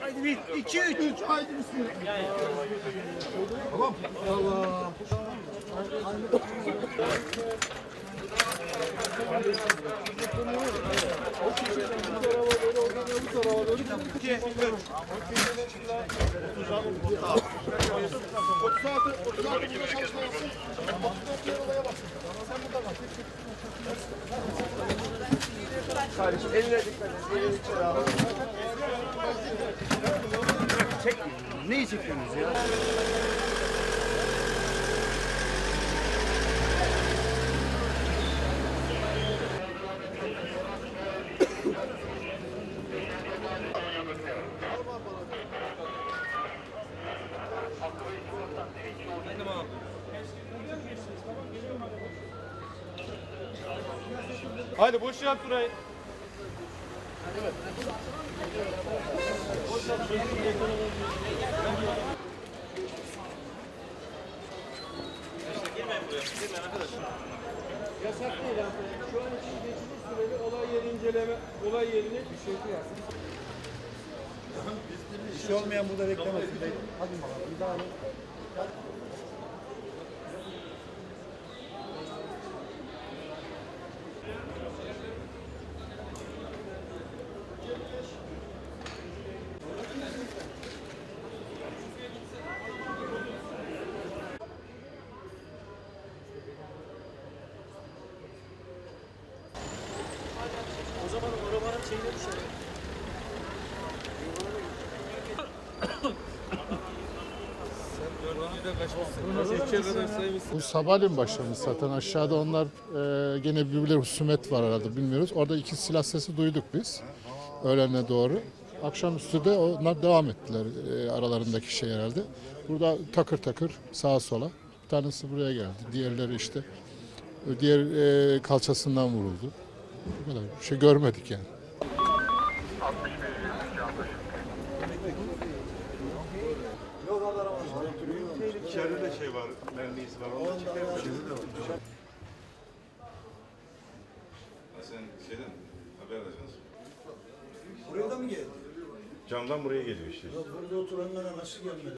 Haydi bir, iki, üç. Haydi bismillah. Tamam. Allah. İki, üç. Otuz altı, 2, 3, 36, 36, 36, Kardeşim eline dikkat et, eline dikkat et. Çek, neyi çekiyorsunuz ya? Hadi boş yap burayı. Yasak değil hanımefendi. Şu an için geçici süreli olay yeri inceleme, olay yerine bir şey yapsın. Bir şey olmayan burada beklemesin. Hadi bakalım. Bir daha Bu sabahleyin başlamış zaten. Aşağıda onlar e, gene birbirleri husumet var herhalde bilmiyoruz. Orada iki silah sesi duyduk biz. Öğlene doğru. Akşamüstü de onlar devam ettiler e, aralarındaki şey herhalde. Burada takır takır sağa sola. Bir tanesi buraya geldi. Diğerleri işte diğer e, kalçasından vuruldu. Bu kadar. Bir şey görmedik yani. İçeride de şey var, mermi izi var. Onu çekelim. Sen şeyden haber ajansı. Buraya da mı geldi? Camdan buraya geliyor işte. Burada oturanlara nasıl gelmedi?